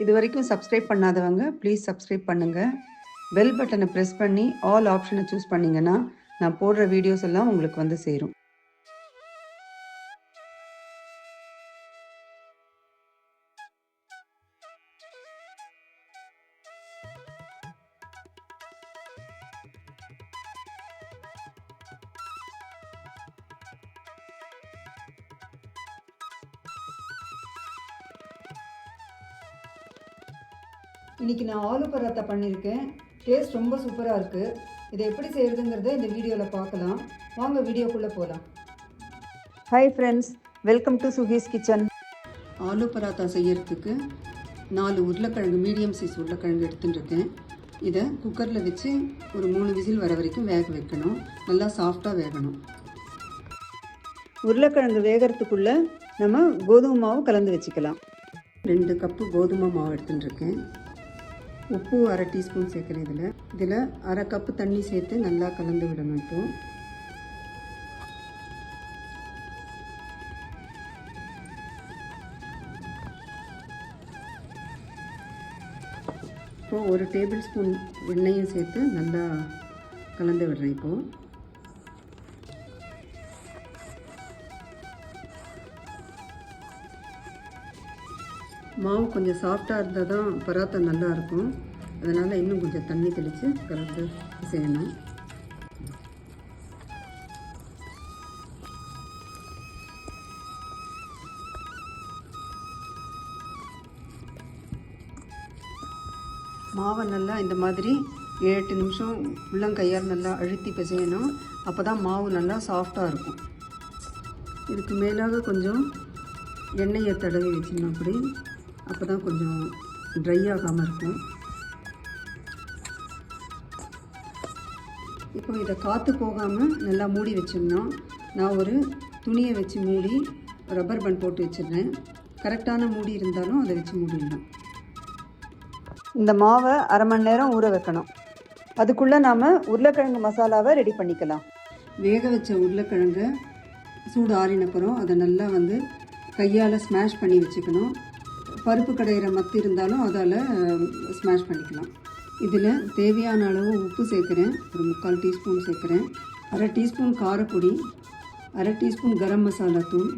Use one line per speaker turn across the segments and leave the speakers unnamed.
இது வரைக்கும் சப்ஸ்கிரைப் பண்ணாதவங்க ப்ளீஸ் சப்ஸ்கிரைப் பண்ணுங்கள் பெல் பட்டனை ப்ரெஸ் பண்ணி ஆல் ஆப்ஷனை சூஸ் பண்ணிங்கன்னா நான் போடுற வீடியோஸ் எல்லாம் உங்களுக்கு வந்து சேரும். இன்றைக்கி நான் ஆலு பராத்தா பண்ணியிருக்கேன். டேஸ்ட் ரொம்ப சூப்பராக இருக்குது இதை எப்படி செய்கிறதுங்கிறத இந்த வீடியோவில் பார்க்கலாம். வாங்க வீடியோக்குள்ளே போகலாம் hi friends welcome to Suki's kitchen aloo paratha செய்யறதுக்கு நாலு உருளைக்கிழங்கு மீடியம் சைஸ் உருளைக்கிழங்கு எடுத்துட்டு இருக்கேன் இதை குக்கரில் வச்சு ஒரு மூணு விசில் வர வரைக்கும் வேக வைக்கணும். நல்லா சாஃப்டாக வேகணும். உருளைக்கிழங்கு வேகிறதுக்குள்ளே நம்ம கோதுமை மாவு கலந்து வச்சுக்கலாம். ரெண்டு கப்பு கோதுமை மாவு எடுத்துட்டு இருக்கேன் உப்பு அரை டீஸ்பூன் சேர்க்குறேன் இதில் இதில் அரை கப்பு தண்ணி சேர்த்து நல்லா கலந்து விடணும் இப்போ. இப்போது ஒரு டேபிள் ஸ்பூன் எண்ணெயும் சேர்த்து நல்லா கலந்து விடுறேன் இப்போது மாவு கொஞ்சம் சாஃப்டாக இருந்தால் தான் பராத்தா நல்லாயிருக்கும் அதனால் இன்னும் கொஞ்சம் தண்ணி தெளித்து கலந்து செய்யணும். மாவை நல்லா இந்த மாதிரி ஏழு எட்டு நிமிஷம் உள்ளங்கையால் நல்லா அழுத்தி பிசையணும். அப்போ தான் மாவு நல்லா சாஃப்டாக இருக்கும். இதுக்கு மேலாக கொஞ்சம் எண்ணெயை தடவி வச்சிடணும் அப்படி அப்போ தான் கொஞ்சம் ட்ரை ஆகாமல் இருக்கும். இப்போ இதை காற்று போகாமல் நல்லா மூடி வச்சோம்னா நான் ஒரு துணியை வச்சு மூடி ரப்பர் பண்ட் போட்டு வச்சிடுறேன். கரெக்டான மூடி இருந்தாலும் அதை வச்சு மூடிடணும். இந்த மாவை அரை மணி நேரம் ஊற வைக்கணும். அதுக்குள்ளே நாம் உருளைக்கிழங்கு மசாலாவை ரெடி பண்ணிக்கலாம். வேக வச்ச உருளைக்கிழங்கை சூடு ஆறினப்புறம் அதை நல்லா வந்து கையால் ஸ்மாஷ் பண்ணி வச்சுக்கணும். பருப்பு கடையிற மத்து இருந்தாலும் அதால் ஸ்மாஷ் பண்ணிக்கலாம். இதில் தேவையான அளவு உப்பு சேர்க்குறேன். ஒரு முக்கால் டீஸ்பூன் சேர்க்குறேன். அரை டீஸ்பூன் காரப்பொடி அரை டீஸ்பூன் கரம் மசாலா தூள்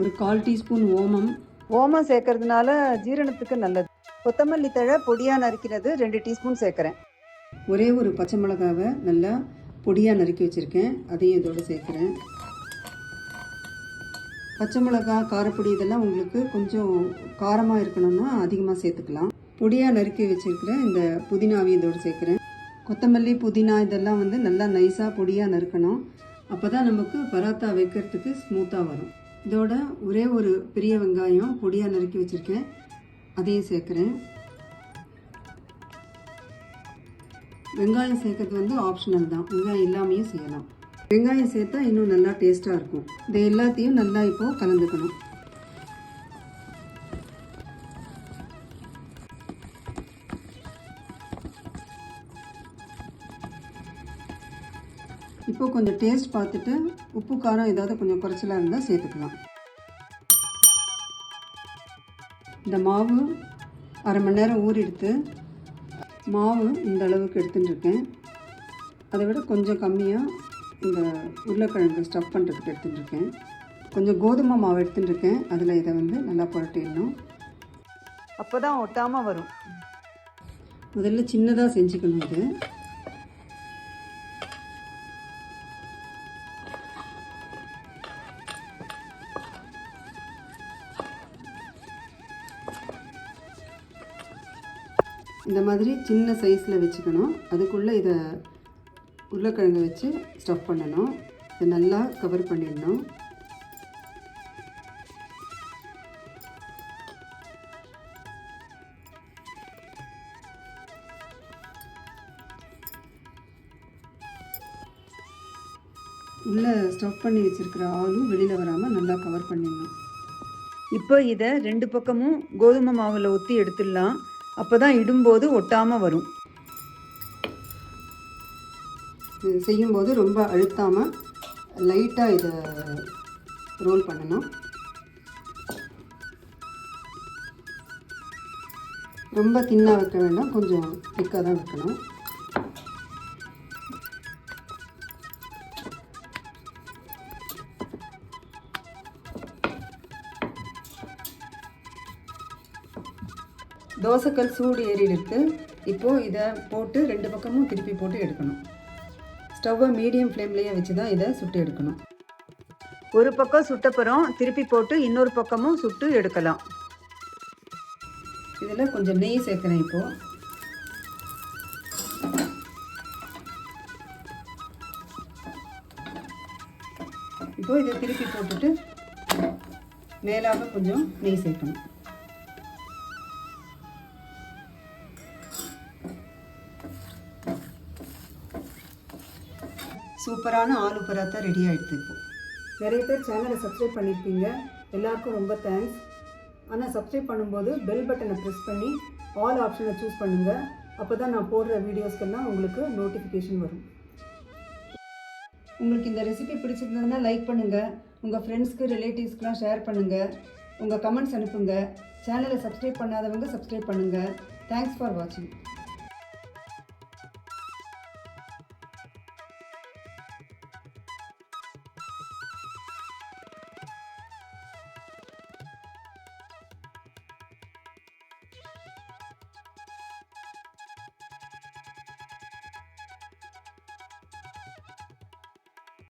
ஒரு கால் டீஸ்பூன் ஓமம். ஓமம் சேர்க்கறதுனால ஜீரணத்துக்கு நல்லது. கொத்தமல்லி தழை பொடியாக நறுக்கிறது ரெண்டு டீஸ்பூன் சேர்க்குறேன். ஒரே ஒரு பச்சை மிளகாவை நல்லா பொடியாக நறுக்கி வச்சுருக்கேன். அதையும் இதோடு சேர்க்குறேன். பச்சை மிளகா காரப்பொடி இதெல்லாம் உங்களுக்கு கொஞ்சம் காரமாக இருக்கணும்னா அதிகமாக சேர்த்துக்கலாம். பொடியாக நறுக்கி வச்சுருக்கிற இந்த புதினாவையும் இதோடு சேர்க்குறேன். கொத்தமல்லி புதினா இதெல்லாம் வந்து நல்லா நைஸாக பொடியாக நறுக்கணும். அப்போ தான் நமக்கு பராத்தா வைக்கிறதுக்கு ஸ்மூத்தாக வரும். இதோட ஒரே ஒரு பெரிய வெங்காயம் பொடியாக நறுக்கி வச்சுருக்கேன். அதையும் சேர்க்குறேன். வெங்காயம் சேர்க்கறது வந்து ஆப்ஷனல் தான். வெங்காயம் இல்லாமையும் செய்யலாம். வெங்காயம் சேர்த்தா இன்னும் நல்லா டேஸ்ட்டாக இருக்கும். இது எல்லாத்தையும் நல்லா இப்போது கலந்துக்கணும். இப்போ கொஞ்சம் டேஸ்ட் பார்த்துட்டு உப்பு காரம் ஏதாவது கொஞ்சம் குறைச்சலாக இருந்தால் சேர்த்துக்கலாம். இந்த மாவு அரை மணி நேரம் ஊறிடுத்து மாவு இந்த அளவுக்கு எடுத்துட்டுருக்கேன் அதை விட கொஞ்சம் கம்மியாக இந்த உருளைக்கிழங்கு ஸ்டஃப் பண்ணுறதுக்கு எடுத்துகிட்டு இருக்கேன் கொஞ்சம் கோதுமை மாவு எடுத்துகிட்டு இருக்கேன் அதில் இதை வந்து நல்லா புரட்டிடணும். அப்போ தான் ஒட்டாமல் வரும். முதல்ல சின்னதாக செஞ்சுக்கணும் இது. இந்த மாதிரி சின்ன சைஸில் வச்சுக்கணும். அதுக்குள்ளே இதை உருளைக்கிழங்கு வச்சு ஸ்டஃப் பண்ணணும். இதை நல்லா கவர் பண்ணிடணும். உள்ளே ஸ்டஃப் பண்ணி வச்சுருக்கிற ஆளும் வெளியில் வராமல் நல்லா கவர் பண்ணிடணும். இப்போ இதை ரெண்டு பக்கமும் கோதுமை மாவில் ஊற்றி எடுத்துடலாம். அப்போ தான் இடும்போது ஒட்டாமல் வரும். செய்யும்போது ரொம்ப அழுத்தாமல் லைட்டாக இதை ரோல் பண்ணணும். ரொம்ப தின்னாக வைக்க வேண்டாம் கொஞ்சம் திக்காக தான் வைக்கணும். தோசைக்கல் சூடு ஏறிடுத்து இப்போது இதை போட்டு ரெண்டு பக்கமும் திருப்பி போட்டு எடுக்கணும். ஸ்டவ்வை மீடியம் ஃப்ளேம்லேயே வச்சு தான் இதை சுட்டு எடுக்கணும். ஒரு பக்கம் சுட்டப்புறம் திருப்பி போட்டு இன்னொரு பக்கமும் சுட்டு எடுக்கலாம். இதில் கொஞ்சம் நெய் சேர்க்குறேன் இப்போது இப்போது இதை திருப்பி போட்டுட்டு மேலாக கொஞ்சம் நெய் சேர்க்கணும். சூப்பரான ஆலு பராத்தா ரெடி ஆகிடுது இப்போ. நிறைய பேர் சேனலை சப்ஸ்கிரைப் பண்ணியிருப்பீங்க. எல்லாருக்கும் ரொம்ப தேங்க்ஸ் ஆனால் சப்ஸ்கிரைப் பண்ணும்போது பெல் பட்டனை ப்ரெஸ் பண்ணி ஆல் ஆப்ஷனை சூஸ் பண்ணுங்கள் அப்போ தான் நான் போடுற வீடியோஸ்க்கெல்லாம் உங்களுக்கு நோட்டிஃபிகேஷன் வரும். உங்களுக்கு இந்த ரெசிபி பிடிச்சிருந்ததுன்னா லைக் பண்ணுங்கள் உங்கள் ஃப்ரெண்ட்ஸ்க்கு ரிலேட்டிவ்ஸ்க்குலாம் ஷேர் பண்ணுங்கள் உங்கள் கமெண்ட்ஸ் அனுப்புங்க. சேனலை சப்ஸ்கிரைப் பண்ணாதவங்க சப்ஸ்கிரைப் பண்ணுங்கள் தேங்க்ஸ் ஃபார் வாட்சிங்